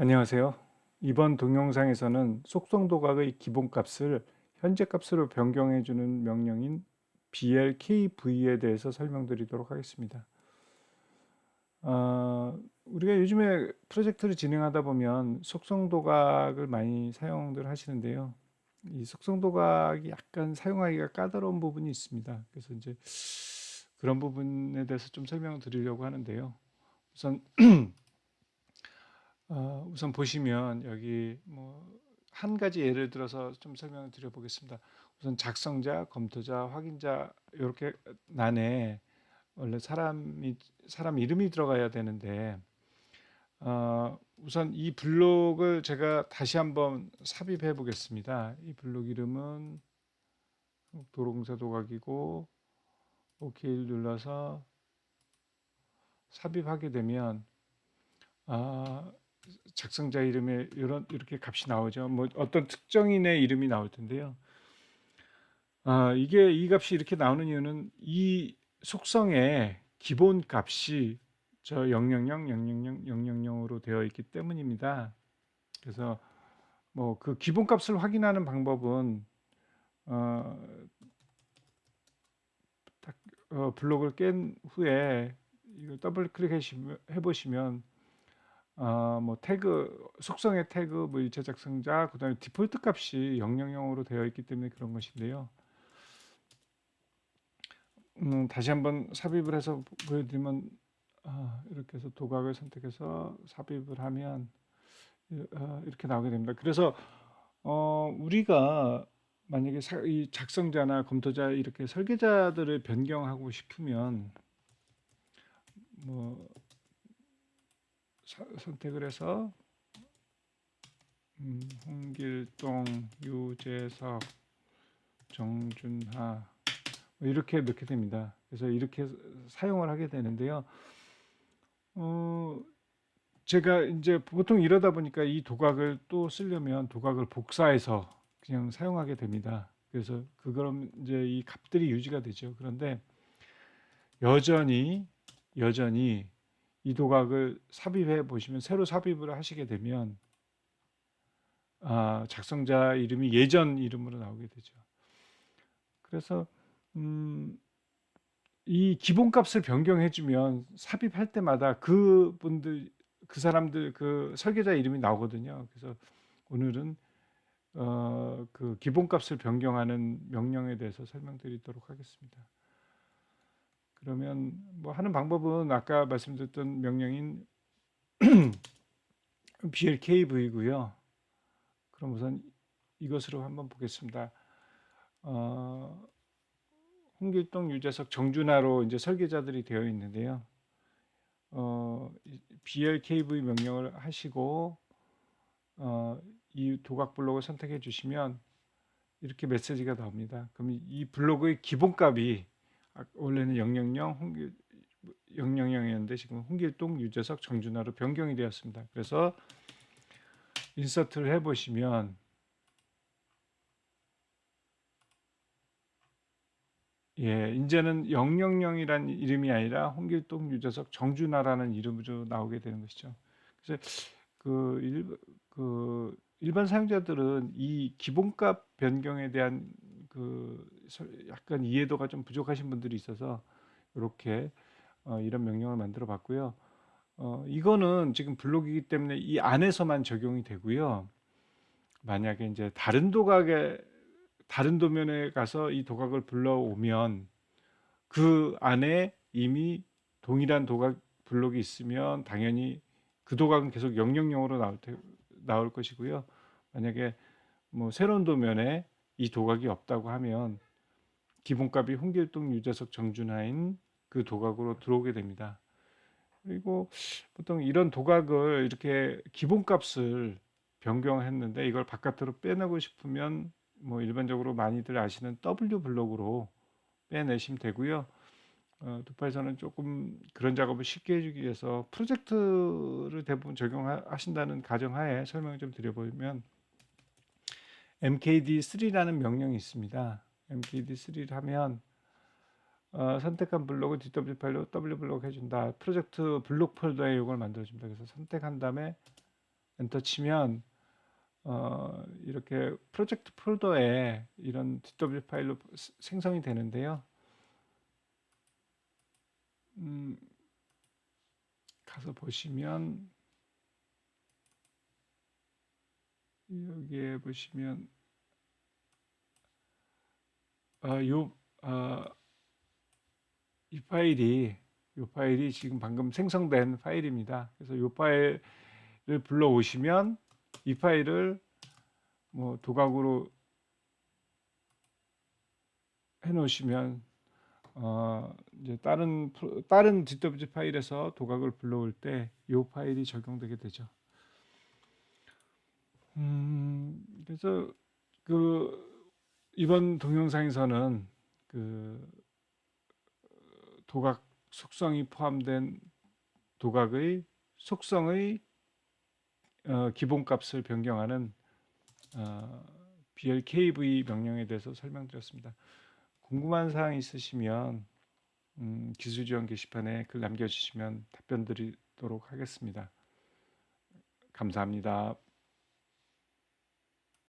안녕하세요. 이번 동영상에서는 속성도각의 기본값을 현재 값으로 변경해 주는 명령인 blkv에 대해서 설명드리도록 하겠습니다. 어, 우리가 요즘에 프로젝트를 진행하다 보면 속성도각을 많이 사용들 하시는데요. 이 속성도각이 약간 사용하기가 까다로운 부분이 있습니다. 그래서 이제 그런 부분에 대해서 좀 설명을 드리려고 하는데요. 우선 어, 우선 보시면 여기 뭐 한 가지 예를 들어서 좀 설명을 드려보겠습니다. 우선 작성자, 검토자, 확인자 이렇게 난에 원래 사람이 사람 이름이 들어가야 되는데 어, 우선 이 블록을 제가 다시 한번 삽입해 보겠습니다. 이 블록 이름은 도롱사 도각이고 OK를 눌러서 삽입하게 되면 아, 작성자 이름에 이런 이렇게 값이 나오죠. 뭐 어떤 특정인의 이름이 나올 텐데요. 아, 이게 이 값이 이렇게 나오는 이유는 이 속성의 기본 값이 저 000, 000, 000, 000으로 되어 있기 때문입니다. 그래서 뭐 그 기본 값을 확인하는 방법은 어, 딱, 어, 블록을 깬 후에 이거 더블 클릭해 보시면 어, 뭐 태그 속성의 태그 뭐 일체 작성자 그다음에 디폴트 값이 000으로 되어 있기 때문에 그런 것인데요. 음, 다시 한번 삽입을 해서 보여드리면 아, 이렇게 해서 도각을 선택해서 삽입을 하면 어, 이렇게 나오게 됩니다. 그래서 어, 우리가 만약에 사, 이 작성자나 검토자 이렇게 설계자들을 변경하고 싶으면 뭐 사, 선택을 해서 음, 홍길동, 유재석, 정준하 뭐 이렇게 넣게 됩니다. 그래서 이렇게 사용을 하게 되는데요. 어, 제가 이제 보통 이러다 보니까 이 도각을 또 쓰려면 도각을 복사해서 그냥 사용하게 됩니다. 그래서 그럼 이제 이 값들이 유지가 되죠. 그런데 여전히 여전히 이 도각을 삽입해 보시면 새로 삽입을 하시게 되면 아, 작성자 이름이 예전 이름으로 나오게 되죠. 그래서 음, 이 기본값을 변경해 주면 삽입할 때마다 그 분들 그 사람들 그 설계자 이름이 나오거든요. 그래서 오늘은 어, 그 기본값을 변경하는 명령에 대해서 설명드리도록 하겠습니다. 그러면 뭐 하는 방법은 아까 말씀드렸던 명령인 blkv고요. 그럼 우선 이것으로 한번 보겠습니다. 어, 홍길동, 유재석, 정준하로 이제 설계자들이 되어 있는데요. 어, blkv 명령을 하시고 어, 이 도각 블록을 선택해 주시면 이렇게 메시지가 나옵니다. 그럼 이 블록의 기본값이 아, 원래는 000 홍길 000이었는데 지금 홍길동, 유재석, 정준하로 변경이 되었습니다. 그래서 인서트를 해 보시면 예, 이제는 000이라는 이름이 아니라 홍길동, 유재석, 정준하라는 이름으로 나오게 되는 것이죠. 그래서 그, 일, 그 일반 사용자들은 이 기본값 변경에 대한 그 약간 이해도가 좀 부족하신 분들이 있어서 이렇게 어, 이런 명령을 만들어 봤고요. 어, 이거는 지금 블록이기 때문에 이 안에서만 적용이 되고요. 만약에 이제 다른 도각에 다른 도면에 가서 이 도각을 불러오면 그 안에 이미 동일한 도각 블록이 있으면 당연히 그 도각은 계속 000으로 나올 테, 나올 것이고요. 만약에 뭐 새로운 도면에 이 도각이 없다고 하면 기본값이 홍길동, 유재석, 정준하인 그 도각으로 들어오게 됩니다. 그리고 보통 이런 도각을 이렇게 기본값을 변경했는데 이걸 바깥으로 빼내고 싶으면 뭐 일반적으로 많이들 아시는 W 블록으로 빼내시면 되고요. 어, 두파에서는 조금 그런 작업을 쉽게 해주기 위해서 프로젝트를 대부분 적용하신다는 가정하에 설명을 좀 드려보면 mkd3라는 명령이 있습니다. mkd3를 하면 어, 선택한 블록을 DW 파일로 W 블록 해준다. 프로젝트 블록 폴더에 이걸 만들어줍니다. 그래서 선택한 다음에 엔터 치면 어, 이렇게 프로젝트 폴더에 이런 DW 파일로 스- 생성이 되는데요. 음, 가서 보시면 여기에 보시면 어, 요, 어, 이 파일이 이 파일이 지금 방금 생성된 파일입니다. 그래서 이 파일을 불러 오시면 이 파일을 뭐 도각으로 해 놓으시면 어 이제 다른 다른 DWG 파일에서 도각을 불러올 때 이 파일이 적용되게 되죠. 음, 그래서 그 이번 동영상에서는 그 도각 속성이 포함된 도각의 속성의 어, 기본값을 변경하는 어, blkv 명령에 대해서 설명드렸습니다. 궁금한 사항 있으시면 음, 기술 지원 게시판에 글 남겨주시면 답변 드리도록 하겠습니다. 감사합니다.